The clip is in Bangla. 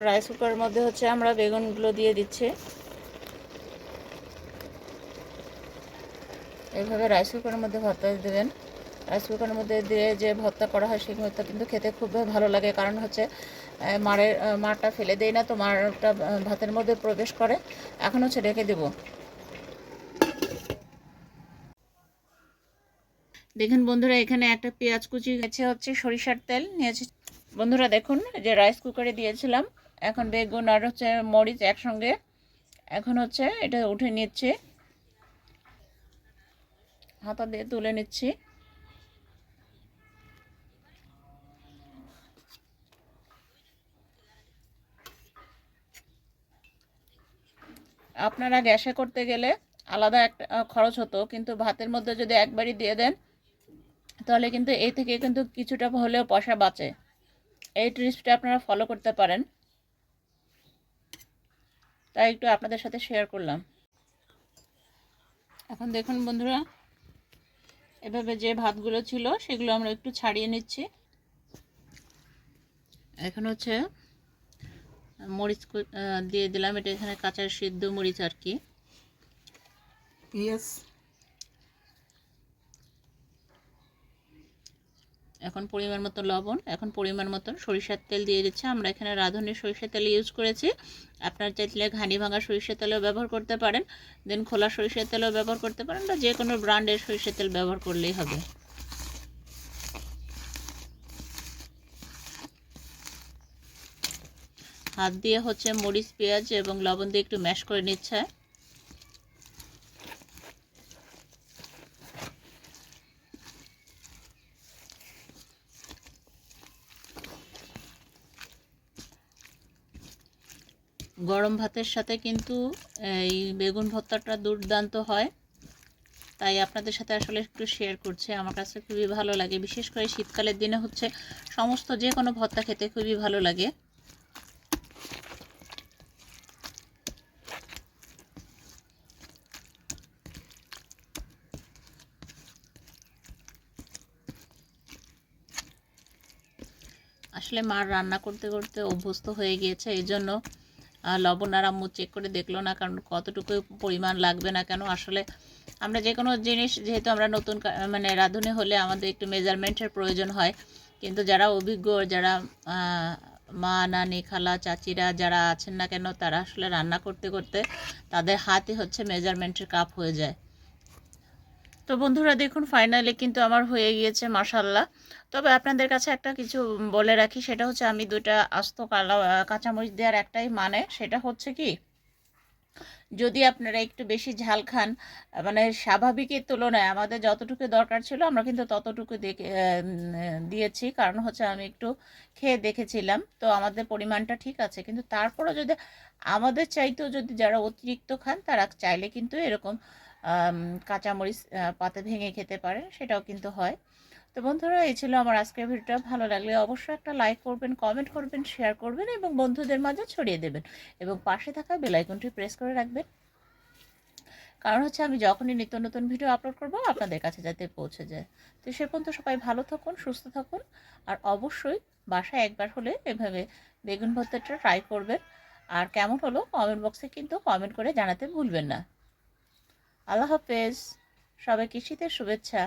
রাইস কুকারের মধ্যে হচ্ছে আমরা বেগুনগুলো দিয়ে দিচ্ছি। এইভাবে রাইস কুকারের মধ্যে ভর্তা দেবেন। রাইস কুকারের মধ্যে দিয়ে যে ভর্তা করা হয় সেই ভর্তা কিন্তু খেতে খুব ভালো লাগে কারণ হচ্ছে আহ, মাড়টা ফেলে দেই না তো আহ, ভাতের মধ্যে প্রবেশ করে। এখন হচ্ছে রেখে দেবো। দেখুন বন্ধুরা এখানে একটা পেঁয়াজ কুচি গেছে হচ্ছে সরিষার তেল নিয়েছি। বন্ধুরা দেখুন যে রাইস কুকারে দিয়েছিলাম এখন বেগুন আর হচ্ছে মরিচ একসঙ্গে। এখন হচ্ছে এটা উঠে নিচ্ছি। হাতা দিয়ে তুলে নিচ্ছি। আপনারা গ্যাসে করতে গেলে আলাদা একটা খরচ হতো। কিন্তু ভাতের মধ্যে যদি একবারই দিয়ে দেন, তাহলে কিন্তু এই থেকে কিন্তু কিছুটা হলেও পয়সা বাঁচে। এই টিপসটা আপনারা ফলো করতে পারেন। তাই একটু আপনাদের সাথে শেয়ার করলাম। এখন দেখুন বন্ধুরা, এভাবে যে ভাতগুলো ছিল সেগুলো আমরা একটু ছাড়িয়ে নিচ্ছি। এখন হচ্ছে, মরিচ দিয়ে দিলাম, এটা এখানে কাঁচা সিদ্ধ মরিচ আর কি। ইয়েস এখন পরিমাণ মতো লবণ, এখন পরিমাণ মতো সরিষার তেল দিয়ে দিচ্ছি। আমরা এখানে রাঁধুনি সরিষার তেল ইউজ করেছি। আপনার চাইলে ঘানি ভাঙা সরিষার তেলও ব্যবহার করতে পারেন। দেন খোলা সরিষার তেলও ব্যবহার করতে পারেন বা যে কোনো ব্র্যান্ডের সরিষার তেল ব্যবহার করলেই হবে। হাত দিয়ে হচ্ছে মরিচ, পেঁয়াজ এবং লবণ দিয়ে একটু ম্যাশ করে নিচ্ছে। গরম ভাতের সাথে কিন্তু, এই বেগুন ভর্তাটা দুর্দান্ত হয়। তাই আপনাদের সাথে আসলে একটু শেয়ার করছে। আমার কাছে খুবই ভালো লাগে। বিশেষ করে শীতকালের দিনে হচ্ছে সমস্ত যে কোনো ভর্তা খেতে খুবই ভালো লাগে। আসলে মার রান্না করতে করতে অভ্যস্ত হয়ে গিয়েছে। এই জন্য লবণ আর আম্মু চেক করে দেখল না, কারণ কতটুকু পরিমাণ লাগবে না কেন? আসলে আমরা যে কোনো জিনিস, যেহেতু আমরা নতুন মানে রাঁধুনি হলে আমাদের একটু মেজারমেন্টের প্রয়োজন হয়। কিন্তু যারা অভিজ্ঞ, যারা মা, নানি, খালা, চাচিরা যারা আছেন না কেন, তারা আসলে রান্না করতে করতে তাদের হাতে হচ্ছে মেজারমেন্টের কাপ হয়ে যায়। তো বন্ধুরা দেখুন ফাইনালি কিন্তু আমার হয়ে গিয়েছে মাসাল্লাহ তবে আপনাদের কাছে একটা কিছু বলে রাখি, সেটা হচ্ছে আমি দুটা আস্ত কালা কাঁচামরিচ দেওয়ার একটাই মানে সেটা হচ্ছে কি, যদি আপনারা একটু বেশি ঝাল খান মানে স্বাভাবিকের তুলনায় আমাদের যতটুকু দরকার ছিল, আমরা কিন্তু ততটুকু দেখে দিয়েছি। কারণ হচ্ছে আমি একটু খেয়ে দেখেছিলাম, তো আমাদের পরিমাণটা ঠিক আছে। কিন্তু তারপরে যদি আমাদের চাইতেও যদি যারা অতিরিক্ত খান, তারা চাইলে কিন্তু এরকম কাঁচামরিচ পাতে ভেঙে খেতে পারে, সেটাও কিন্তু হয়। তো বন্ধুরা, এই ছিল আমার আজকের ভিডিওটা। ভালো লাগলে অবশ্যই একটা লাইক করবেন, কমেন্ট করবেন, শেয়ার করবেন এবং বন্ধুদের মাঝে ছড়িয়ে দেবেন এবং পাশে থাকা বেল আইকনটি প্রেস করে রাখবেন। কারণ হচ্ছে আমি যখনই নিত্য নতুন ভিডিও আপলোড করব, আপনাদের কাছে যাতে পৌঁছে যায়। তো সে পর্যন্ত সবাই ভালো থাকুন, সুস্থ থাকুন আর অবশ্যই বাসায় একবার হলে এভাবে বেগুন ভর্তাটা ট্রাই করবেন। আর কেমন হলো কমেন্ট বক্সে কিন্তু কমেন্ট করে জানাতে ভুলবেন না। আল্লাহ হাফেজ। সবাইকে শীতের শুভেচ্ছা।